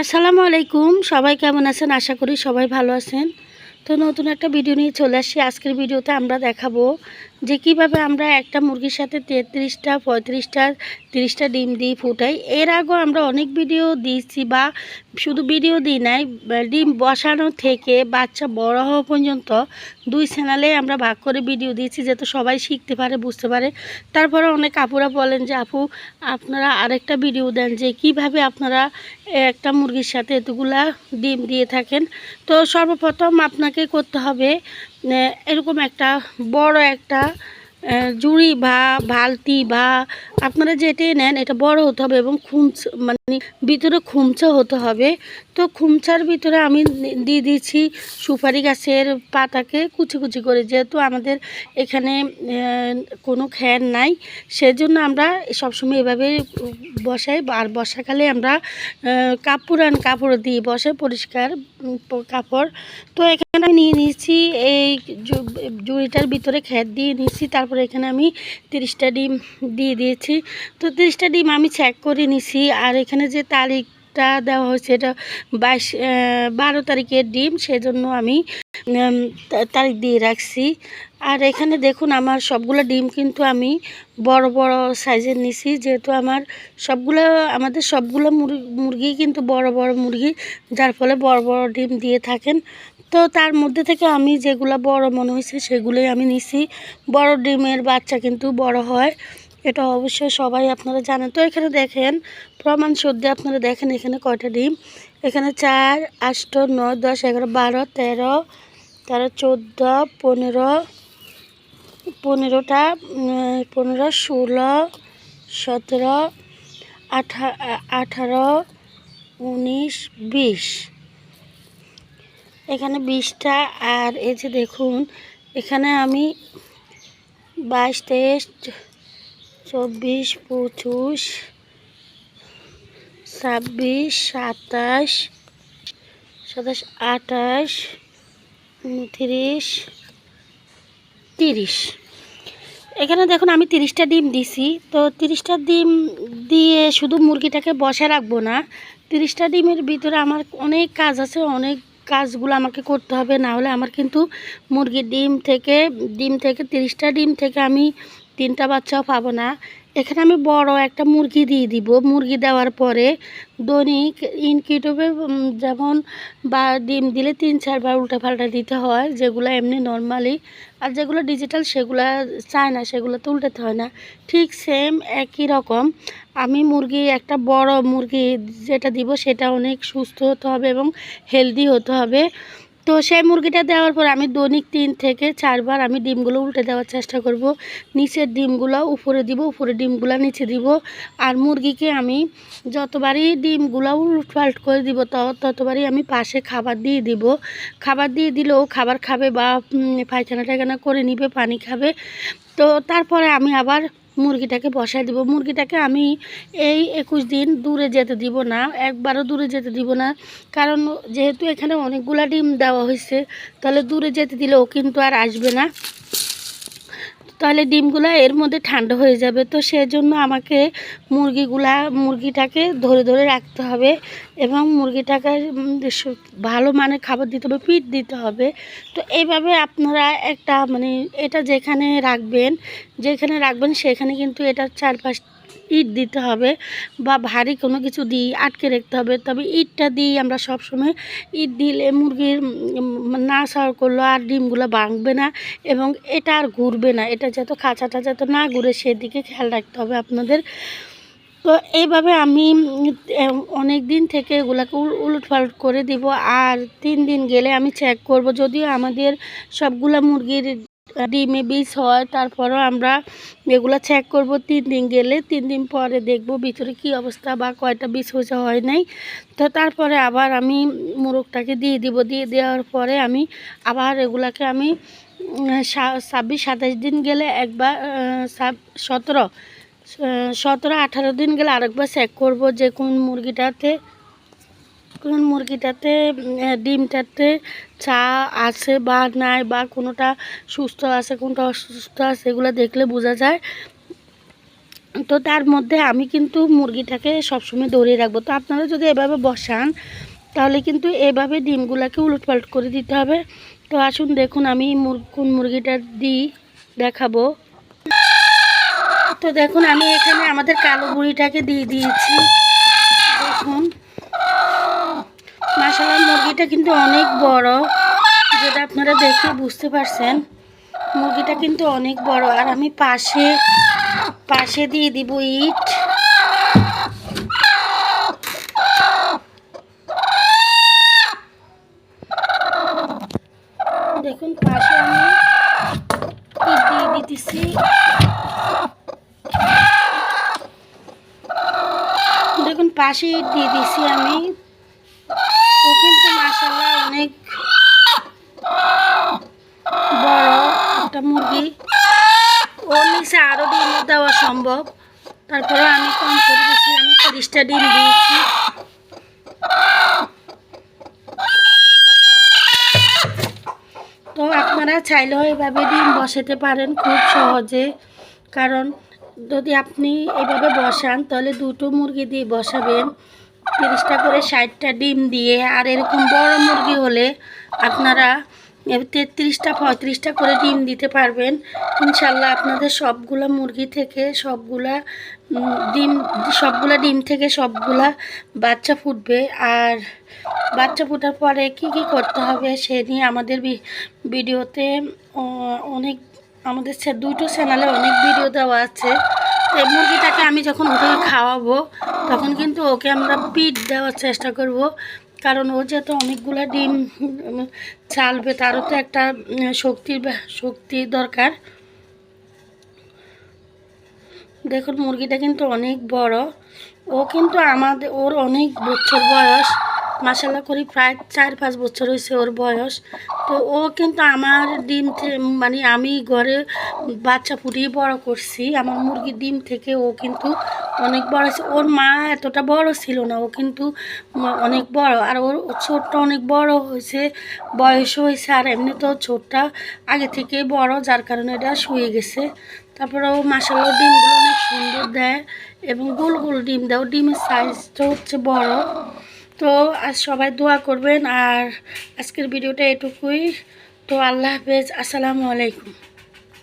আসসালামু আলাইকুম। সবাই কেমন আছেন? আশা করি সবাই ভালো আছেন। তো নতুন একটা ভিডিও নিয়ে চলে আসছি। আজকের ভিডিওতে আমরা দেখাবো যে কীভাবে আমরা একটা মুরগির সাথে তেত্রিশটা, পঁয়ত্রিশটা তিরিশটা ডিম দিই ফুটাই। এর আগেও আমরা অনেক ভিডিও দিয়েছি বা শুধু ভিডিও দিই নাই, ডিম বসানো থেকে বাচ্চা বড় হওয়া পর্যন্ত দুই চ্যানেলে আমরা ভাগ করে ভিডিও দিয়েছি যাতে সবাই শিখতে পারে, বুঝতে পারে। তারপরে অনেক আপুরা বলেন যে, আপু, আপনারা আরেকটা ভিডিও দেন যে, কীভাবে আপনারা একটা মুরগির সাথে এতগুলা ডিম দিয়ে থাকেন? তো সর্বপ্রথম আপনাকে করতে হবে এরকম একটা বড় একটা জুড়ি বা বালতি বা আপনারা যেটাই নেন, এটা বড় হতে হবে এবং খুমচ মানে ভিতরে খুমচা হতে হবে। তো খুমচার ভিতরে আমি দিয়ে দিয়েছি সুপারি গাছের পাতাকে কুচি কুচি করে। যেহেতু আমাদের এখানে কোনো খ্যার নাই, সেজন্য আমরা সবসময় এভাবে বসাই। আর বর্ষাকালে আমরা কাপড় আন কাপড় দিই, বসে পরিষ্কার কাপড়। তো এখানে আমি নিয়ে নিয়েছি এই জুড়িটার ভিতরে খ্যার দিয়ে নিয়েছি। তারপরে এখানে আমি তিরিশটা ডিম দিয়ে দিয়েছি। তো তিরিশটা ডিম আমি চেক করে নিছি। আর এখানে যে তারিখটা দেওয়া হয়েছে, এটা বাইশ বারো তারিখের ডিম, সেজন্য আমি তারিখ দিয়ে রাখছি। আর এখানে দেখুন, আমার সবগুলো ডিম কিন্তু আমি বড় বড় সাইজের নিছি। যেহেতু আমার সবগুলো, আমাদের সবগুলো মুরগি কিন্তু বড় বড় মুরগি, যার ফলে বড় বড় ডিম দিয়ে থাকেন। তো তার মধ্যে থেকে আমি যেগুলো বড় মনে হয়েছে, সেগুলোই আমি নিছি। বড় ডিমের বাচ্চা কিন্তু বড় হয়। এটা অবশ্যই সবাই আপনারা জানেন। তো এখানে দেখেন, প্রমাণ সদ্যে আপনারা দেখেন এখানে কয়টা ডিম। এখানে চার, আষ্ট, নয়, দশ, এগারো, বারো, তেরো তেরো, চোদ্দ, পনেরো, পনেরোটা পনেরো, ষোলো, সতেরো, আঠা, আঠারো, উনিশ, বিশ। এখানে বিশটা, আর এই যে দেখুন, এখানে আমি বাইশ, তেইশ চব্বিশ, পঁচিশ, ছাব্বিশ, সাতাশ সাতাশ, আঠাশ, উনত্রিশ, তিরিশ। এখানে দেখুন আমি তিরিশটা ডিম দিছি। তো তিরিশটা ডিম দিয়ে শুধু মুরগিটাকে বসে রাখব না, তিরিশটা ডিমের ভিতরে আমার অনেক কাজ আছে, অনেক কাজগুলো আমাকে করতে হবে। না হলে আমার কিন্তু মুরগির ডিম থেকে ডিম থেকে, তিরিশটা ডিম থেকে আমি তিনটা বাচ্চাও পাবো না। এখানে আমি বড় একটা মুরগি দিয়ে দিব। মুরগি দেওয়ার পরে দৈনিক ইনকিউটিভে যেমন বা ডিম দিলে তিন চারবার উল্টা পাল্টা দিতে হয়, যেগুলো এমনি নর্মালি। আর যেগুলো ডিজিটাল, সেগুলো চায় না, সেগুলো তো উল্টাতে হয় না। ঠিক সেম একই রকম। আমি মুরগি, একটা বড় মুরগি যেটা দিব, সেটা অনেক সুস্থ হতে হবে এবং হেলদি হতে হবে। তো সেই মুরগিটা দেওয়ার পর আমি দৈনিক তিন থেকে চারবার আমি ডিমগুলো উল্টে দেওয়ার চেষ্টা করব। নিচের ডিমগুলো উপরে দিব উপরে ডিমগুলো নিচে দিব। আর মুরগিকে আমি যতবারই ডিমগুলো উলট পাল্ট করে দিব ততবারই আমি পাশে খাবার দিয়ে দিব। খাবার দিয়ে দিলেও খাবার খাবে বা পায়খানা টায়খানা করে নিবে, পানি খাবে। তো তারপরে আমি আবার মুরগিটাকে বসায় দিব। মুরগিটাকে আমি এই একুশ দিন দূরে যেতে দিব না, একবারও দূরে যেতে দিব না। কারণ যেহেতু এখানে অনেকগুলা ডিম দেওয়া হয়েছে তাহলে দূরে যেতে দিলেও কিন্তু আর আসবে না। তাহলে ডিমগুলো এর মধ্যে ঠান্ডা হয়ে যাবে। তো সেজন্য আমাকে মুরগিগুলা, মুরগিটাকে ধরে ধরে রাখতে হবে এবং মুরগিটাকে ভালো মানে খাবার দিতে হবে, পিঠ দিতে হবে। তো এইভাবে আপনারা একটা মানে এটা যেখানে রাখবেন যেখানে রাখবেন সেখানে কিন্তু এটার চারপাশ ইট দিতে হবে বা ভারী কোনো কিছু দিই আটকে রাখতে হবে। তবে ইটটা দিই আমরা সবসময় ইট দিলে মুরগির না সার করল আর ডিমগুলো ভাঙবে না এবং এটা আর ঘুরবে না। এটা যত খাঁচাটা যাতে না ঘুরে সেদিকে খেয়াল রাখতে হবে আপনাদের। তো এইভাবে আমি অনেক দিন থেকে এগুলাকে উল- উলট পালট করে দিব। আর তিন দিন গেলে আমি চেক করব। যদিও আমাদের সবগুলা মুরগির ডিমে বীজ হয় তারপরেও আমরা এগুলো চেক করব তিন দিন গেলে। তিন দিন পরে দেখব ভিতরে কি অবস্থা বা কয়টা বীজ হয়েছে হয় নাই। তো তারপরে আবার আমি মোরগটাকে দিয়ে দিব। দিয়ে দেওয়ার পরে আমি আবার এগুলাকে আমি ছাব্বিশ, সাতাশ দিন গেলে একবার সতেরো সতেরো, আঠারো দিন গেলে আরেকবার চেক করব যে কোন মুরগিটাতে কোন মুরগিটাতে ডিমটাতে চা আছে বা নাই বা কোনোটা সুস্থ আছে, কোনটা অসুস্থ আছে, এগুলো দেখলে বোঝা যায়। তো তার মধ্যে আমি কিন্তু মুরগিটাকে সবসময় দৌড়িয়ে রাখব। তো আপনারা যদি এভাবে বসান, তাহলে কিন্তু এভাবে ডিমগুলোকে উলটপালট করে দিতে হবে। তো আসুন, দেখুন আমি কোন মুরগিটা দিই, দেখাবো। তো দেখুন, আমি এখানে আমাদের কালো বুড়িটাকে দিয়ে দিয়েছি দেখুন মাসালা মুরগিটা কিন্তু অনেক বড়। যেটা আপনারা দেখে বুঝতে পারছেন, মুরগিটা কিন্তু অনেক বড়। আর আমি পাশে পাশে দিয়ে দিব ইট। দেখুন, পাশে আমি ইট দিয়ে দিতেছি। দেখুন, পাশে ইট দিয়ে দিছি আমি। ও কিন্তু মাসাল্লাহ অনেক বড় একটা মুরগি। ওর নিচে আরও ডিম দেওয়া সম্ভব। তারপরে আমি কম করে দিয়েছি, আমি তিরিশটা ডিম দিয়েছি। তো আপনারা চাইলেও এভাবে ডিম বসাতে পারেন খুব সহজে। কারণ যদি আপনি এভাবে বসান, তাহলে দুটো মুরগি দিয়ে বসাবেন। তিরিশটা করে ষাটটা ডিম দিয়ে, আর এরকম বড় মুরগি হলে আপনারা তেত্রিশটা, পঁয়ত্রিশটা করে ডিম দিতে পারবেন। ইনশাল্লাহ আপনাদের সবগুলা মুরগি থেকে সবগুলা ডিম সবগুলা ডিম থেকে সবগুলা বাচ্চা ফুটবে। আর বাচ্চা ফোটার পরে কি কি করতে হবে সে নিয়ে আমাদের ভিডিওতে অনেক আমাদের দুটো চ্যানেলে অনেক ভিডিও দেওয়া আছে। মুরগিটাকে আমি যখন ওকে খাওয়াবো তখন কিন্তু ওকে আমরা পিট দেওয়ার চেষ্টা করব। কারণ ও যেহেতু অনেকগুলো ডিম চালবে তারও তো একটা শক্তির শক্তি দরকার। দেখুন, মুরগিটা কিন্তু অনেক বড়। ও কিন্তু আমাদের, ওর অনেক বছর বয়স। মাসাল্লাহ করি, প্রায় চার পাঁচ বছর হয়েছে ওর বয়স। তো ও কিন্তু আমার ডিম মানে আমি ঘরে বাচ্চা ফুটিয়ে বড় করছি। আমার মুরগির ডিম থেকে ও কিন্তু অনেক বড় ওর মা এতটা বড় ছিল না, ও কিন্তু অনেক বড়। আর ওর ছোটটা অনেক বড় হয়েছে বয়স হয়েছে, আর এমনি তো ছোটটা আগে থেকে বড়, যার কারণে এটা শুয়ে গেছে। তারপরে ও মাসাল্লাহ ডিমগুলো অনেক সুন্দর দেয় এবং গোল গোল ডিম দেয়। ও ডিমের সাইজটা হচ্ছে বড়। তো আজ সবাই দোয়া করবেন। আর আজকের ভিডিওটা এটুকুই। তো আল্লাহ হাফেজ। আসসালামু আলাইকুম।